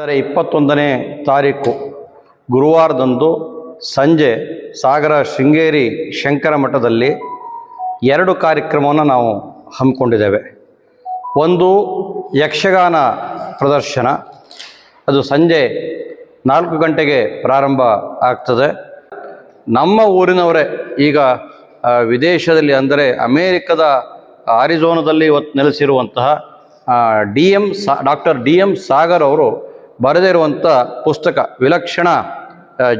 ಅಂದರೆ ಇಪ್ಪತ್ತೊಂದನೇ ತಾರೀಕು ಗುರುವಾರದಂದು ಸಂಜೆ ಸಾಗರ ಶೃಂಗೇರಿ ಶಂಕರ ಮಠದಲ್ಲಿ ಎರಡು ಕಾರ್ಯಕ್ರಮವನ್ನು ನಾವು ಹಮ್ಮಿಕೊಂಡಿದ್ದೇವೆ. ಒಂದು ಯಕ್ಷಗಾನ ಪ್ರದರ್ಶನ. ಅದು ಸಂಜೆ ನಾಲ್ಕು ಗಂಟೆಗೆ ಪ್ರಾರಂಭ ಆಗ್ತದೆ. ನಮ್ಮ ಊರಿನವರೇ ಈಗ ವಿದೇಶದಲ್ಲಿ ಅಂದರೆ ಅಮೇರಿಕದ ಆರಿಜೋನದಲ್ಲಿ ಇವತ್ತು ನೆಲೆಸಿರುವಂತಹ ಡಿ ಎಂ ಸಾ, ಡಾಕ್ಟರ್ ಡಿ ಎಂ ಸಾಗರ್ ಅವರು ಬರೆದಿರುವಂಥ ಪುಸ್ತಕ ವಿಲಕ್ಷಣ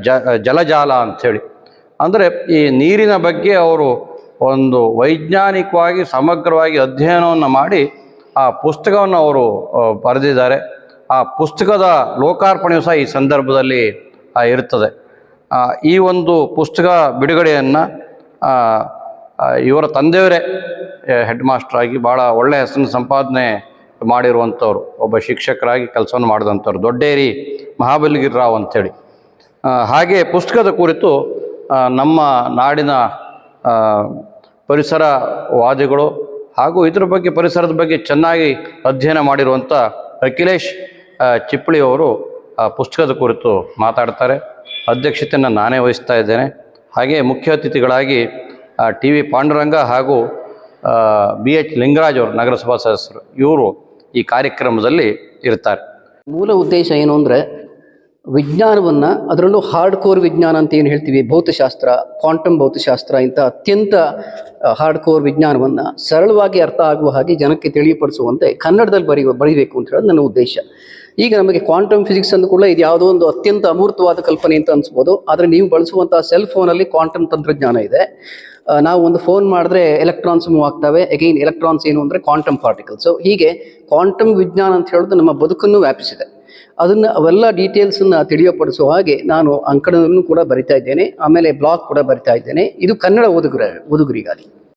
ಜ ಜಲಜಾಲ ಅಂಥೇಳಿ. ಅಂದರೆ ಈ ನೀರಿನ ಬಗ್ಗೆ ಅವರು ಒಂದು ವೈಜ್ಞಾನಿಕವಾಗಿ, ಸಮಗ್ರವಾಗಿ ಅಧ್ಯಯನವನ್ನು ಮಾಡಿ ಆ ಪುಸ್ತಕವನ್ನು ಅವರು ಬರೆದಿದ್ದಾರೆ. ಆ ಪುಸ್ತಕದ ಲೋಕಾರ್ಪಣೆಯು ಸಹ ಈ ಸಂದರ್ಭದಲ್ಲಿ ಇರ್ತದೆ. ಈ ಒಂದು ಪುಸ್ತಕ ಬಿಡುಗಡೆಯನ್ನು ಇವರ ತಂದೆಯವರೇ ಹೆಡ್ ಮಾಸ್ಟರ್ ಆಗಿ ಭಾಳ ಒಳ್ಳೆಯ ಹೆಸರು ಸಂಪಾದನೆ ಮಾಡಿರುವಂಥವ್ರು, ಒಬ್ಬ ಶಿಕ್ಷಕರಾಗಿ ಕೆಲಸವನ್ನು ಮಾಡಿದಂಥವ್ರು. ದೊಡ್ಡೇರಿ ಮಹಾಬಲಿಗಿರಿ ರಾವ್ ಅಂಥೇಳಿ. ಹಾಗೆ ಪುಸ್ತಕದ ಕುರಿತು ನಮ್ಮ ನಾಡಿನ ಪರಿಸರವಾದಿಗಳು ಹಾಗೂ ಇದರ ಬಗ್ಗೆ, ಪರಿಸರದ ಬಗ್ಗೆ ಚೆನ್ನಾಗಿ ಅಧ್ಯಯನ ಮಾಡಿರುವಂಥ ಅಖಿಲೇಶ್, ಆ ಪುಸ್ತಕದ ಕುರಿತು ಮಾತಾಡ್ತಾರೆ. ಅಧ್ಯಕ್ಷತೆಯನ್ನು ನಾನೇ ವಹಿಸ್ತಾ ಇದ್ದೇನೆ. ಹಾಗೆ ಮುಖ್ಯ ಅತಿಥಿಗಳಾಗಿ ಟಿ ವಿ ಪಾಂಡುರಂಗ ಹಾಗೂ ಬಿ ಎಚ್ ಲಿಂಗರಾಜ್ ಅವರು, ನಗರಸಭಾ ಸದಸ್ಯರು, ಇವರು ಈ ಕಾರ್ಯಕ್ರಮದಲ್ಲಿ ಇರ್ತಾರೆ ಮೂಲ ಉದ್ದೇಶ ಏನು ಅಂದರೆ ವಿಜ್ಞಾನವನ್ನು ಅದರಲ್ಲೂ ಹಾರ್ಡ್ ಕೋರ್ ವಿಜ್ಞಾನ ಅಂತ ಏನು ಹೇಳ್ತೀವಿ? ಭೌತಶಾಸ್ತ್ರ, ಕ್ವಾಂಟಮ್ ಭೌತಶಾಸ್ತ್ರ ಇಂಥ ಅತ್ಯಂತ ಹಾರ್ಡ್ ಕೋರ್ ವಿಜ್ಞಾನವನ್ನು ಸರಳವಾಗಿ ಅರ್ಥ ಆಗುವ ಹಾಗೆ ಜನಕ್ಕೆ ತಿಳಿಯಪಡಿಸುವಂತೆ ಕನ್ನಡದಲ್ಲಿ ಬರೆಯುವ, ಬರೀಬೇಕು ಅಂತ ಹೇಳೋದು ನನ್ನ ಉದ್ದೇಶ. ಈಗ ನಮಗೆ ಕ್ವಾಂಟಮ್ ಫಿಸಿಕ್ಸ್ ಅಂದ ಕೂಡ ಇದು ಯಾವುದೋ ಒಂದು ಅತ್ಯಂತ ಅಮೂರ್ತವಾದ ಕಲ್ಪನೆ ಅಂತ ಅನ್ಸ್ಬೋದು. ಆದರೆ ನೀವು ಬಳಸುವಂತಹ ಸೆಲ್ ಫೋನಲ್ಲಿ ಕ್ವಾಂಟಮ್ ತಂತ್ರಜ್ಞಾನ ಇದೆ. ನಾವು ಒಂದು ಫೋನ್ ಮಾಡಿದ್ರೆ ಎಲೆಕ್ಟ್ರಾನ್ಸ್ ಮೂವ್ ಆಗ್ತವೆ. ಅಗೈನ್ ಎಲೆಕ್ಟ್ರಾನ್ಸ್ ಏನು ಅಂದರೆ ಕ್ವಾಂಟಮ್ ಪಾರ್ಟಿಕಲ್ಸ್ ಹೀಗೆ ಕ್ವಾಂಟಮ್ ವಿಜ್ಞಾನ ಅಂತ ಹೇಳೋದು ನಮ್ಮ ಬದುಕನ್ನು ವ್ಯಾಪಿಸಿದೆ. ಅದನ್ನು ಅವೆಲ್ಲ ಡೀಟೇಲ್ಸನ್ನು ತಿಳಿಯಪಡಿಸುವ ಹಾಗೆ ನಾನು ಅಂಕಣವನ್ನು ಕೂಡ ಬರಿತಾ ಇದ್ದೇನೆ. ಆಮೇಲೆ ಬ್ಲಾಗ್ ಕೂಡ ಬರಿತಾ ಇದ್ದೇನೆ. ಇದು ಕನ್ನಡ ಓದುಗರ, ಓದುಗರಿಗಾಗಿ.